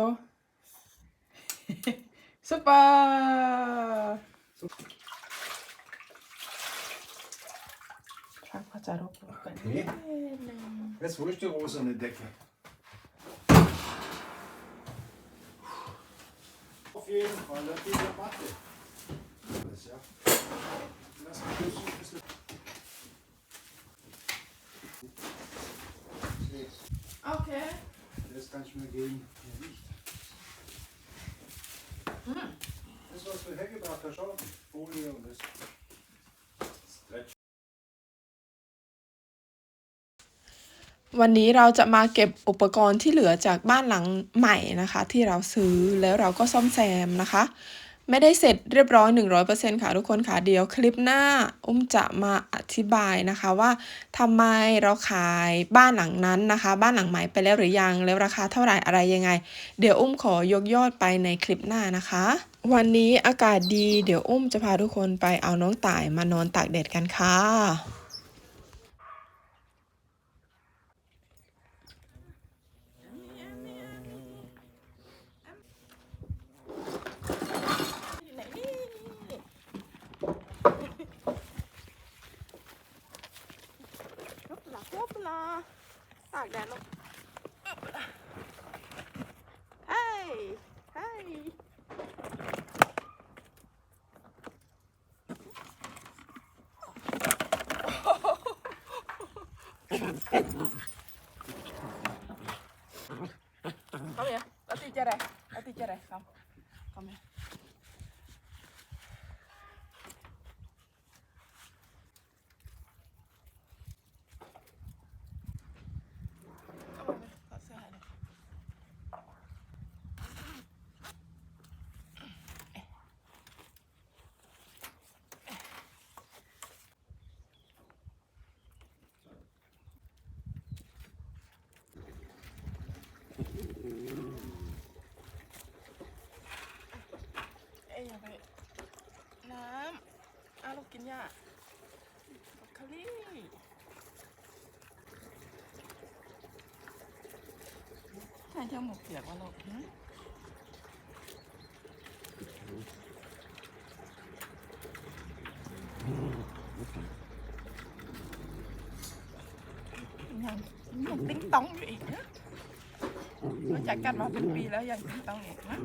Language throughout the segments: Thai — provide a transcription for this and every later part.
Så. Super! Schlag mal da drauf. Nee. Jetzt wo ist die rosane Decke? Auf jeden Fall, das ist die Matte. Das, ja. Lass mich das ein bisschen. Jetzt, Okay. Das kannst du mir geben. Ja, nicht. Das, was du hergebracht hast, schau. Folie und das. Stretch. วันนี้เราจะมาเก็บอุปกรณ์ที่เหลือจากบ้านหลังใหม่นะคะ ที่เราซื้อแล้วเราก็ซ่อมแซมนะคะ ไม่ได้เสร็จเรียบร้อย 100%ค่ะทุกคนค่ะเดี๋ยวคลิปหน้า อุ้มจะมาอธิบายนะคะว่าทำไมเราขายบ้านหลังนั้นนะคะ บ้านหลังใหม่ไปแล้วหรือยังแล้วราคาเท่าไหร่อะไรยังไง เดี๋ยวอุ้มขอยกยอดไปในคลิปหน้านะคะ วันนี้อากาศดีเดี๋ยวอุ้มจะพาทุกคนไปเอาน้องต่ายมานอนตากแดดกันค่ะ ไหนนี่ยกหลักยกลา ตากแดดลงเฮ้ยเฮ้ยเข้าเนี่ยแล้วตีจะไรแล้วตีจะไรครับเข้ามา ถอดเสื้อให้หน่อย เอ้ยอย่าไปน้ำอาลูกกินยาบัคคารี่ใช่เจ้าหมกเปียกวะลูกหึยังยังติ๊งต้องอยู่อีกนะ รู้จักกันมาเป็นปีแล้วยังติ๊งต้องอีกนะ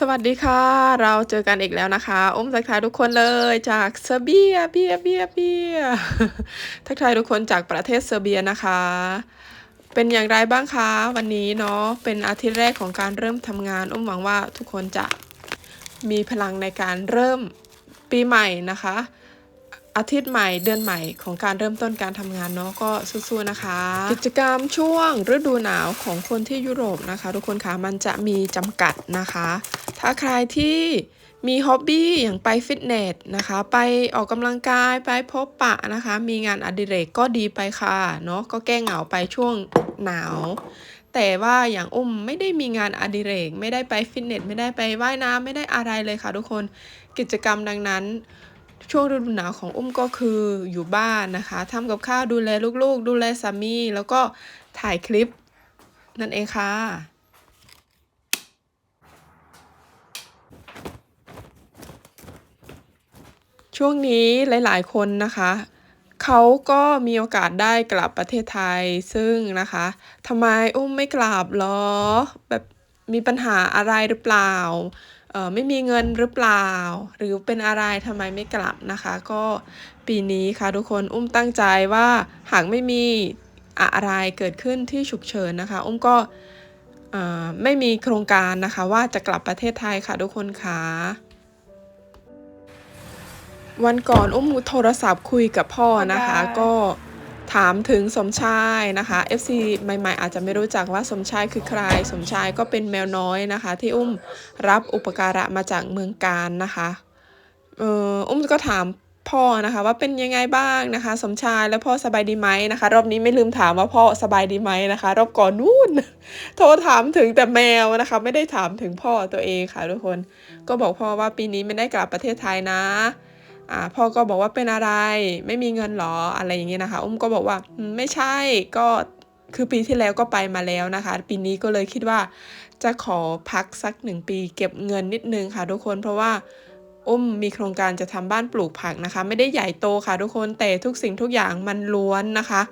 สวัสดีค่ะ เราเจอกันอีกแล้วนะคะอุ้มทักทายทุกคนเลยจากเซอร์เบียเบียเบียเบียทักทายทุกคนจากประเทศเซอร์เบียนะคะ เป็นอย่างไรบ้างคะวันนี้เนาะเป็นอาทิตย์แรกของการเริ่มทำงานอุ้มหวังว่าทุกคนจะมีพลังในการเริ่มปีใหม่นะคะ อาทิตย์ใหม่เดือนใหม่ของการเริ่มต้นการทำงานเนาะก็สู้ๆนะคะ กิจกรรมช่วงฤดูหนาวของคนที่ยุโรปนะคะ ทุกคนคะมันจะมีจำกัดนะคะ ถ้าใครที่มีฮ็อบบี้อย่างไปฟิตเนสนะคะ ไปออกกำลังกายไปพบปะนะคะ มีงานอดิเรกก็ดีไปค่ะเนาะก็แก้เหงาไปช่วงหนาว แต่ว่าอย่างอุ้มไม่ได้มีงานอดิเรก ไม่ได้ไปฟิตเนสไม่ได้ไปว่ายน้ำไม่ได้อะไรเลยค่ะทุกคนกิจกรรมดังนั้น ช่วงฤดูหนาวของอุ้มก็คืออยู่บ้านนะคะทำกับข้าวดูแลลูกๆ ดูแลสามี แล้วก็ถ่ายคลิปนั่นเองค่ะช่วงนี้หลาย ๆ คนนะคะเขาก็มีโอกาสได้กลับประเทศไทย ซึ่งนะคะทำไมอุ้มไม่กลับหรอ แบบมีปัญหาอะไรหรือเปล่า ไม่มีเงินหรือเปล่า หรือเป็นอะไรทำไมไม่กลับนะคะ ก็ปีนี้ค่ะทุกคนอุ้มตั้งใจว่าหากไม่มีอะไรเกิดขึ้นที่ฉุกเฉินนะคะ อุ้มก็อ่าไม่มีโครงการนะคะ ว่าจะกลับประเทศไทยค่ะทุกคนค่ะวันก่อนอุ้มโทรศัพท์คุยกับพ่อนะคะบ๊ายบายก็ ถามถึงสมชายนะคะ FC ใหม่ๆ อาจจะไม่รู้จักว่าสมชายคือใคร สมชายก็เป็นแมวน้อยนะคะ ที่อุ้มรับอุปการะมาจากเมืองการนะคะเอออุ้มก็ถามพ่อนะคะ ว่าเป็นยังไงบ้างนะคะ สมชายแล้วพ่อสบายดีไหมนะคะ รอบนี้ไม่ลืมถามว่าพ่อสบายดีไหมนะคะ รอบก่อนนู่น โทรถามถึงแต่แมวนะคะ ไม่ได้ถามถึงพ่อตัวเองค่ะทุกคน ก็บอกพ่อว่าปีนี้ไม่ได้กลับประเทศไทยนะ อ่าพ่อก็บอกว่าเป็นอะไรไม่มีเงินหรออะไรอย่างเงี้ยนะคะ อุ้มก็บอกว่าไม่ใช่ก็คือปีที่แล้วก็ไปมาแล้วนะคะ ปีนี้ก็เลยคิดว่าจะขอพักสักหนึ่งปี เก็บเงินนิดนึงค่ะทุกคนเพราะว่า อุ้มมีโครงการจะทำบ้านปลูกผักนะคะ ไม่ได้ใหญ่โตค่ะทุกคนแต่ทุกสิ่งทุกอย่างมันล้วนนะคะ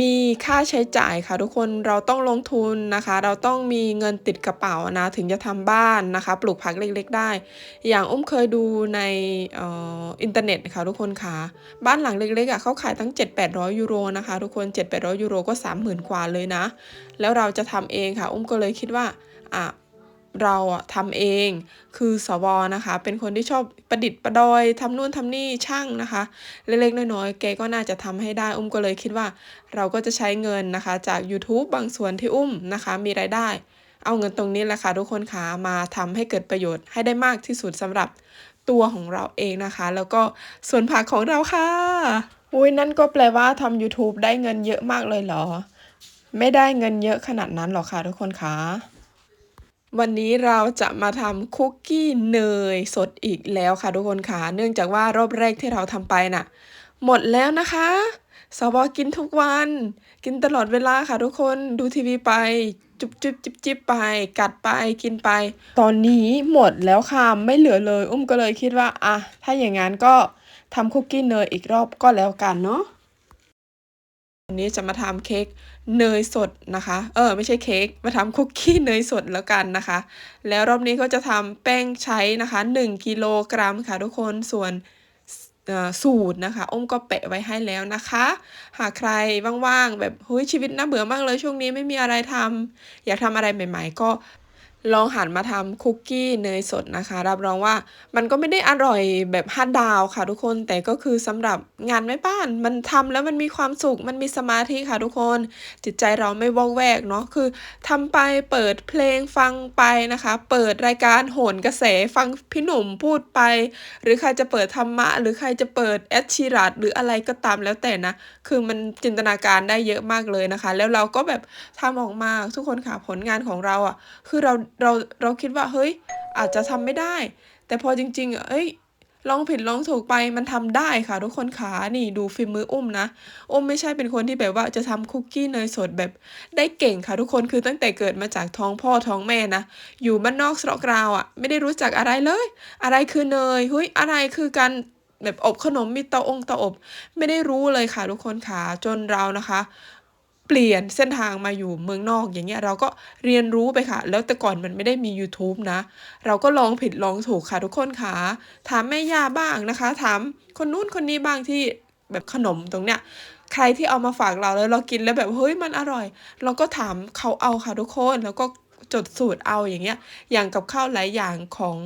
มีค่าใช้จ่ายค่ะทุกคนเราต้องลงทุนนะคะ เราต้องมีเงินติดกระเป๋านะถึงจะทำบ้านนะคะ ปลูกผักเล็กๆ ได้ อย่างอุ้มเคยดูในอออินเทอร์เน็ตค่ะทุกคนค่ะบ้านหลังเล็กๆอะเขาขายตั้ง 7-800 ยูโรนะคะทุกคน7-800 ยูโรก็ 30,000กว่าเลยนะ แล้วเราจะทำเองค่ะ อุ้มก็เลยคิดว่าอะ เราอะทำเอง คือสวนะคะ เป็นคนที่ชอบประดิษฐ์ประดอยทำนู่นทำนี่ช่างนะคะ เล็กๆน้อยๆแกก็น่าจะทำให้ได้อุ้มก็เลยคิดว่า เราก็จะใช้เงินนะคะ จาก YouTube บางส่วนที่อุ้มนะคะ มีรายได้ เอาเงินตรงนี้แหละค่ะทุกคนค่ะมาทำให้เกิดประโยชน์ให้ได้มากที่สุดสำหรับตัวของเราเองนะคะ แล้วก็ส่วนผักของเราค่ะอุ้ยนั่นก็แปลว่าทำ YouTube ได้เงินเยอะมากเลยเหรอ ไม่ได้เงินเยอะขนาดนั้นหรอกค่ะทุกคนค่ะ วันนี้เราจะมาทำคุกกี้เนยสดอีกแล้วค่ะทุกคนค่ะ เนื่องจากว่ารอบแรกที่เราทำไปน่ะ หมดแล้วนะคะสบกินทุกวัน กินตลอดเวลาค่ะทุกคนดูทีวีไป จุบจุบจิบจิบไป กัดไปกินไป ตอนนี้หมดแล้วค่ะไม่เหลือเลย อุ้มก็เลยคิดว่าอะถ้าอย่างนั้นก็ทำคุกกี้เนยอีกรอบก็แล้วกันเนาะ วันนี้จะมาทำเค้กเนยสดนะคะ เออไม่ใช่เค้กมาทำคุกกี้เนยสดแล้วกันนะคะ แล้วรอบนี้ก็จะทำแป้งใช้นะคะ 1กิโลกรัมค่ะทุกคนส่วนสูตรนะคะอ้มก็แปะไว้ให้แล้วนะคะ หากใครว่างๆแบบเฮ้ยชีวิตน่าเบื่อมากเลยช่วงนี้ไม่มีอะไรทำอยากทำอะไรใหม่ ๆ ก็ ลองหันมาทำคุกกี้เนยสดนะคะ รับรองว่ามันก็ไม่ได้อร่อยแบบห้าดาวค่ะทุกคนแต่ก็คือสำหรับงานแม่บ้าน มันทำแล้วมันมีความสุขมันมีสมาธิค่ะทุกคน จิตใจเราไม่วอกแวกเนาะคือทำไปเปิดเพลงฟังไปนะคะ เปิดรายการโหนกระแสฟังพี่หนุ่มพูดไป หรือใครจะเปิดธรรมะ หรือใครจะเปิดแอดชีรัตหรืออะไรก็ตามแล้วแต่นะคือมันจินตนาการได้เยอะมากเลยนะคะ แล้วเราก็แบบทำออกมาทุกคนค่ะผลงานของเราอะคือเราเราเราคิดว่าเฮ้ย อาจจะทำไม่ได้ แต่พอจริงๆอะเอ้ยลองผิดลองถูกไปมันทำได้ค่ะ ทุกคนขานี่ดูฝีมืออุ้มนะ อุ้มไม่ใช่เป็นคนที่แบบว่าจะทำคุกกี้เนยสดแบบได้เก่งค่ะทุกคนคือตั้งแต่เกิดมาจากท้องพ่อท้องแม่นะอยู่บ้านนอกสระกราวอะไม่ได้รู้จักอะไรเลย อะไรคือเนยเฮ้ยอะไรคือการแบบอบขนมมีเตาองเตาอบ ไม่ได้รู้เลยค่ะทุกคนค่ะจนเรานะคะ เปลี่ยนเส้นทางมาอยู่เมืองนอกอย่างเงี้ยเราก็เรียนรู้ไปค่ะ แล้วแต่ก่อนมันไม่ได้มี YouTube นะ เราก็ลองผิดลองถูกค่ะทุกคนค่ะ ถามแม่ย่าบ้างนะคะ ถามคนนู้นคนนี้บ้างที่แบบขนมตรงเนี้ยใครที่เอามาฝากเราแล้วเรากินแล้วแบบเฮ้ยมันอร่อย เราก็ถามเขาเอาค่ะทุกคนแล้วก็ จดสูตรเอาอย่างเงี้ย อย่างกับข้าวหลายอย่างของ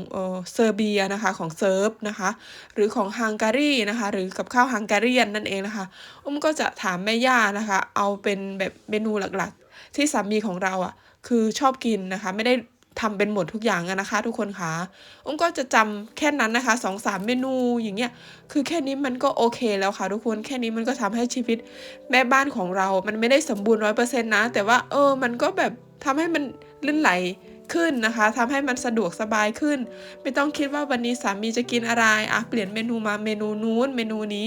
เซอร์เบียนะคะของเซิร์ฟนะคะ หรือของฮังการีนะคะ หรือกับข้าวฮังการีนนั่นเองนะคะอุ้มก็จะถามแม่ย่านะคะ เอาเป็นแบบเมนูหลักๆ ที่สามีของเราอะ คือชอบกินนะคะ ไม่ได้ทำเป็นหมดทุกอย่างนะคะ ทุกคนคะอุ้มก็จะจำแค่นั้นนะคะสองสามเมนูอย่างเงี้ย คือแค่นี้มันก็โอเคแล้วค่ะ ทุกคน แค่นี้มันก็ทำให้ชีวิตแม่บ้านของเรา มันไม่ได้สมบูรณ์ร้อยเปอร์เซ็นต์นะ แต่ว่าเออ มันก็แบบ ทำให้มันลื่นไหลขึ้นนะคะทำให้มันสะดวกสบายขึ้น ไม่ต้องคิดว่าวันนี้สามีจะกินอะไรอะเปลี่ยนเมนูมาเมนูนู้นเมนูนี้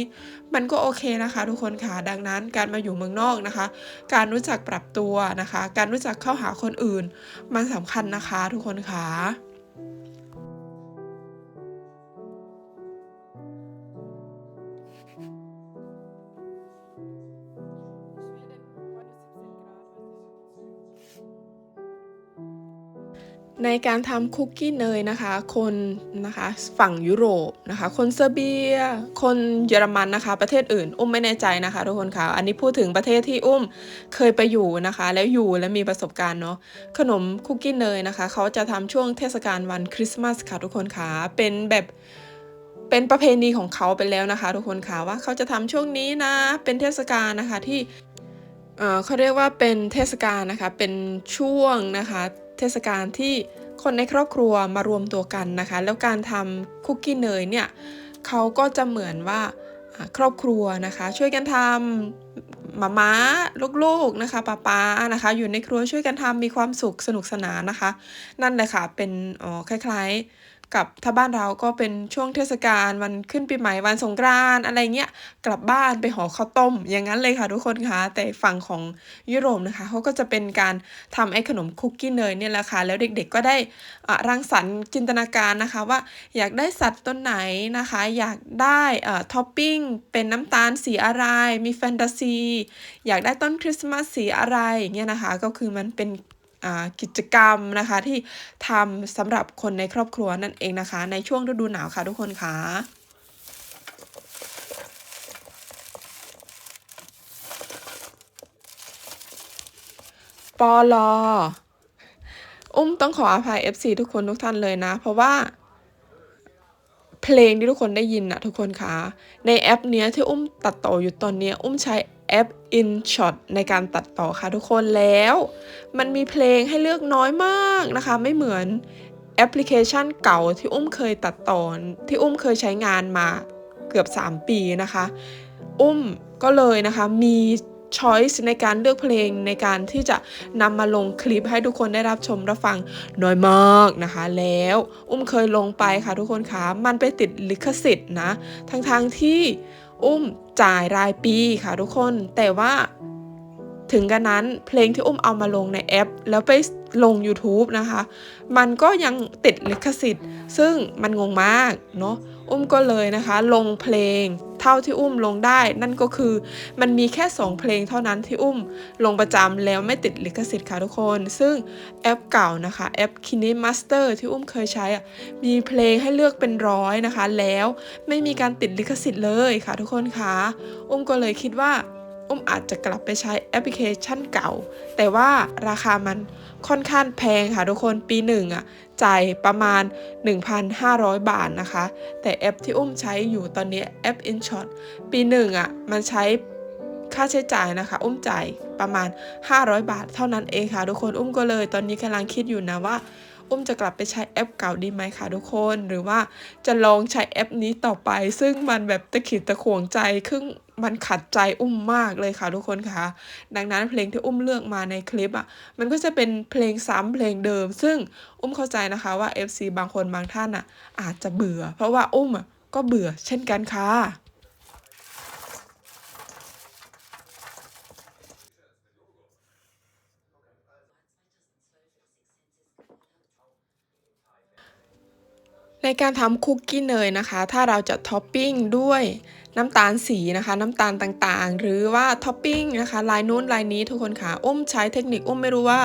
มันก็โอเคนะคะ ทุกคนค่ะดังนั้นการมาอยู่เมืองนอกนะคะ การรู้จักปรับตัวนะคะ การรู้จักเข้าหาคนอื่น มันสำคัญนะคะ ทุกคนค่ะ ในการทำคุกกี้เนยนะคะ คนนะคะฝั่งยุโรปนะคะ คนเซอร์เบีย คนเยอรมันนะคะ ประเทศอื่น อุ้มไม่แน่ใจนะคะทุกคนค่ะ อันนี้พูดถึงประเทศที่อุ้มเคยไปอยู่นะคะ แล้วอยู่และมีประสบการณ์เนาะ ขนมคุกกี้เนยนะคะ เขาจะทำช่วงเทศกาลวันคริสต์มาสค่ะทุกคนค่ะ เป็นแบบเป็นประเพณีของเขาไปแล้วนะคะ ทุกคนค่ะว่าเขาจะทำช่วงนี้นะ เป็นเทศกาลนะคะที่เออเขาเรียกว่าเป็นเทศกาลนะคะ เป็นช่วงนะคะ เทศกาลที่คนในครอบครัวมารวมตัวกันนะคะ แล้วการทำคุกกี้เนยเนี่ยเขาก็จะเหมือนว่าครอบครัวนะคะ ช่วยกันทำมาม้าลูกๆนะคะป้าป้านะคะ อยู่ในครัวช่วยกันทำมีความสุขสนุกสนานนะคะ นั่นเลยค่ะเป็นคล้ายๆ กับถ้าบ้านเราก็เป็นช่วงเทศกาลวันขึ้นปีใหม่วันสงกรานต์อะไรเงี้ยกลับบ้านไปห่อข้าวต้ม อย่างนั้นเลยค่ะทุกคนคะแต่ฝั่งของยุโรปนะคะเขาก็จะเป็นการทำไอ้ขนมคุกกี้เนยเนี่ยแหละค่ะแล้วเด็กๆก็ได้อะรังสรรค์จินตนาการนะคะว่าอยากได้สัตว์ต้นไหนนะคะ อยากได้เอ่อท็อปปิ้งเป็นน้ำตาลสีอะไร มีแฟนตาซี อยากได้ต้นคริสต์มาสสีอะไรอย่างเงี้ยนะคะ ก็คือมันเป็น กิจกรรมนะคะ ที่ทำสำหรับคนในครอบครัวนั่นเองนะคะ ในช่วงฤดูหนาวค่ะทุกคนค่ะปอลออุ้มต้องขออภัย FC ทุกคนทุกท่านเลยนะ เพราะว่า เพลงที่ทุกคนได้ยินนะทุกคนคะในแอปเนี้ยที่อุ้มตัดต่ออยู่ตอนเนี้ยอุ้มใช้ แอป InShot ในการตัดต่อค่ะทุกคนแล้ว มันมีเพลงให้เลือกน้อยมากนะคะ ไม่เหมือนแอปพลิเคชันเก่าที่อุ้มเคยตัดต่อที่อุ้มเคยใช้งานมาเกือบ 3 ปีนะคะ อุ้มก็เลยนะคะมีช้อยส์ในการเลือกเพลงในการที่จะนำมาลงคลิปให้ทุกคนได้รับชมรับฟังน้อยมากนะคะ แล้วอุ้มเคยลงไปค่ะทุกคนคะมันไปติดลิขสิทธิ์นะทั้งๆทที่อุ้ม จ่ายรายปีค่ะทุกคน แต่ว่า ถึงกันนั้นเพลงที่อุ้มเอามาลงในแอป แล้วไปลง YouTube นะคะ มันก็ยังติดลิขสิทธิ์ ซึ่งมันงงมากเนาะอุ้มก็เลยนะคะ ลงเพลงเท่าที่อุ้มลงได้ นั่นก็คือมันมีแค่ 2 เพลงเท่านั้นที่อุ้มลงประจำแล้วไม่ติดลิขสิทธิ์ค่ะทุกคน ซึ่งแอปเก่านะคะ แอป KineMaster ที่อุ้มเคยใช้อะมีเพลงให้เลือกเป็นร้อยนะคะ แล้วไม่มีการติดลิขสิทธิ์เลยค่ะทุกคนคะอุ้มก็เลยคิดว่า อุ้มอาจจะกลับไปใช้แอปพลิเคชันเก่า แต่ว่าราคามันค่อนข้างแพงค่ะทุกคนปีหนึ่งอะจ่ายประมาณ 1,500 บาทนะคะ แต่แอปที่อุ้มใช้อยู่ตอนนี้แอป InShot ปีหนึ่งอะมันใช้ค่าใช้จ่ายนะคะ อุ้มจ่ายประมาณ 500 บาทเท่านั้นเองค่ะ ทุกคนอุ้มก็เลย ตอนนี้กำลังคิดอยู่นะว่า อุ้มจะกลับไปใช้แอปเก่าดีไหมคะทุกคน หรือว่าจะลองใช้แอปนี้ต่อไป ซึ่งมันแบบตะขิดตะขวงใจครึ่งมันขัดใจอุ้มมากเลยค่ะทุกคนค่ะดังนั้นเพลงที่อุ้มเลือกมาในคลิปอะ มันก็จะเป็นเพลงซ้ำเพลงเดิม ซึ่งอุ้มเข้าใจนะคะว่า FC บางคนบางท่านอะอาจจะเบื่อ เพราะว่าอุ้มอะก็เบื่อเช่นกันค่ะ ในการทำคุกกี้เนยนะคะ ถ้าเราจะท็อปปิ้งด้วยน้ำตาลสีนะคะ น้ำตาลต่างๆ หรือว่าท็อปปิ้งนะคะลายนู้นลายนี้ทุกคนค่ะอุ้มใช้เทคนิคอุ้มไม่รู้ว่า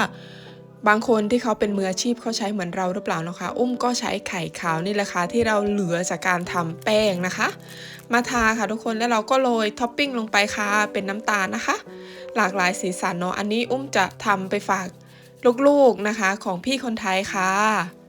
บางคนที่เขาเป็นมืออาชีพเขาใช้เหมือนเราหรือเปล่านะคะ อุ้มก็ใช้ไข่ขาวนี่แหละค่ะที่เราเหลือจากการทำแป้งนะคะ มาทาค่ะทุกคนแล้วเราก็โรยท็อปปิ้งลงไปค่ะเป็นน้ำตาลนะคะ หลากหลายสีสันเนาะอันนี้อุ้มจะทำไปฝากลูกๆนะคะของพี่คนไทยค่ะ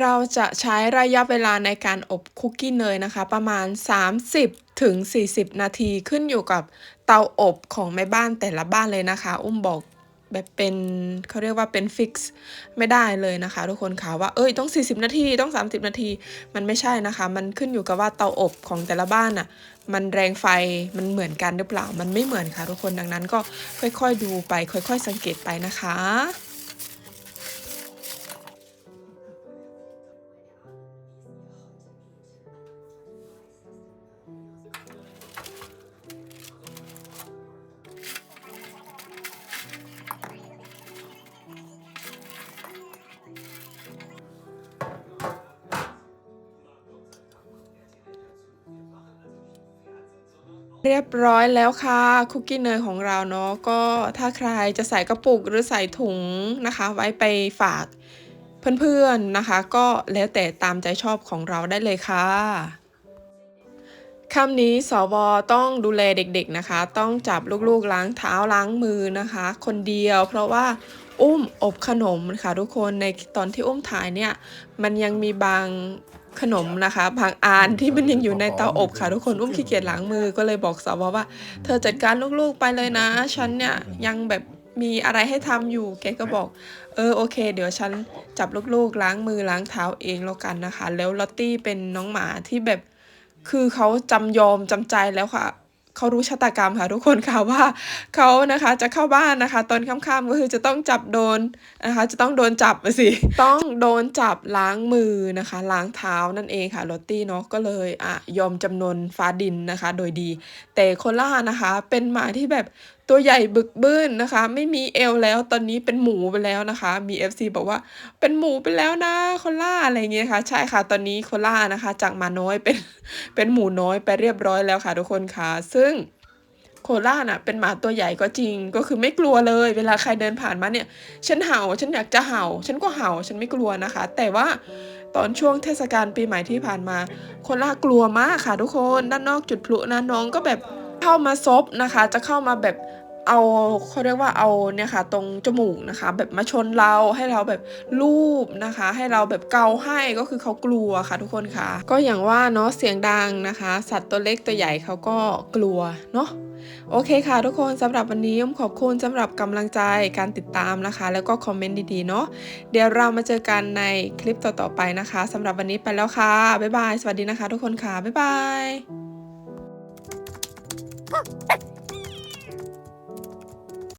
เราจะใช้ระยะเวลาในการอบคุกกี้เนยนะคะ ประมาณ 30ถึง40 นาทีขึ้นอยู่กับเตาอบของแม่บ้านแต่ละบ้านเลยนะคะ อุ้มบอกแบบเป็นเขาเรียกว่าเป็นฟิกซ์ไม่ได้เลยนะคะ ทุกคนค่ะว่าเอ้ยต้อง 40 นาทีต้อง 30 นาที มันไม่ใช่นะคะ มันขึ้นอยู่กับว่าเตาอบของแต่ละบ้านอะมันแรงไฟมันเหมือนกันหรือเปล่า มันไม่เหมือนค่ะทุกคนดังนั้นก็ค่อยๆดูไป ค่อย ๆ สังเกตไปนะคะ เรียบร้อยแล้วค่ะคุกกี้เนยของเราเนาะก็ถ้าใครจะใส่กระปุกหรือใส่ถุงนะคะ ไว้ไปฝากเพื่อนๆนะคะ ก็แล้วแต่ตามใจชอบของเราได้เลยค่ะคำนี้สวต้องดูแลเด็กๆนะคะ ต้องจับลูกๆล้างเท้าล้างมือนะคะ คนเดียวเพราะว่าอุ้มอบขนมค่ะทุกคนในตอนที่อุ้มถ่ายเนี่ย มันยังมีบาง ขนมนะคะบางอันที่มันยังอยู่ในเตาอบค่ะ ทุกคนอุ้มขี้เกียจล้างมือก็เลยบอกสาวว่า เธอจัดการลูกๆไปเลยนะ ฉันเนี่ยยังแบบมีอะไรให้ทำอยู่แกก็บอก เออโอเค เดี๋ยวฉันจับลูกๆ ล้างมือล้างเท้าเองแล้วกันนะคะ แล้วลอตตี้เป็นน้องหมาที่แบบคือเขาจำยอมจำใจแล้วค่ะ เขารู้ชะตากรรมค่ะทุกคนค่ะว่าเขานะคะจะเข้าบ้านนะคะ ตอนค่ำๆก็คือจะต้องจับโดนนะคะ จะต้องโดนจับสิต้องโดนจับล้างมือนะคะ ล้างเท้านั่นเองค่ะลอตตี้เนาะก็เลยอะยอมจำนนฟ้าดินนะคะ โดยดี แต่คนล่านะคะ เป็นหมาที่แบบตัวใหญ่บึกบึ้นนะคะ ไม่มีเอวแล้วตอนนี้เป็นหมูไปแล้วนะคะ มี FC บอกว่าเป็นหมูไปแล้วนะโคล่าอะไรเงี้ยค่ะ ใช่ค่ะตอนนี้โคล่านะคะ จากมาน้อยเป็นเป็นหมูน้อยไปเรียบร้อยแล้วค่ะ ทุกคนค่ะ ซึ่งโคล่าน่ะเป็นหมาตัวใหญ่ก็จริง ก็คือไม่กลัวเลย เวลาใครเดินผ่านมาเนี่ยฉันเห่าฉันอยากจะเห่า ฉันก็เห่าฉันไม่กลัวนะคะ แต่ว่าตอนช่วงเทศกาลปีใหม่ที่ผ่านมา โคล่ากลัวมากค่ะทุกคน ด้านนอกจุดพลุนะน้องก็แบบ เข้ามาซบนะคะ จะเข้ามาแบบเอาเขาเรียกว่าเอาเนี่ยค่ะ ตรงจมูกนะคะ แบบมาชนเราให้เราแบบลูบนะคะ ให้เราแบบเกาให้ก็คือเขากลัวค่ะทุกคนค่ะ ก็อย่างว่าเนาะเสียงดังนะคะ สัตว์ตัวเล็กตัวใหญ่เขาก็กลัวเนาะโอเคค่ะทุกคนสำหรับวันนี้ผมขอบคุณสำหรับกำลังใจการติดตามนะคะ แล้วก็คอมเมนต์ดีๆเนาะเดี๋ยวเรามาเจอกันในคลิปต่อๆไปนะคะสำหรับวันนี้ไปแล้วค่ะบ๊ายบายสวัสดีนะคะ ทุกคนค่ะบ๊ายบาย Huh?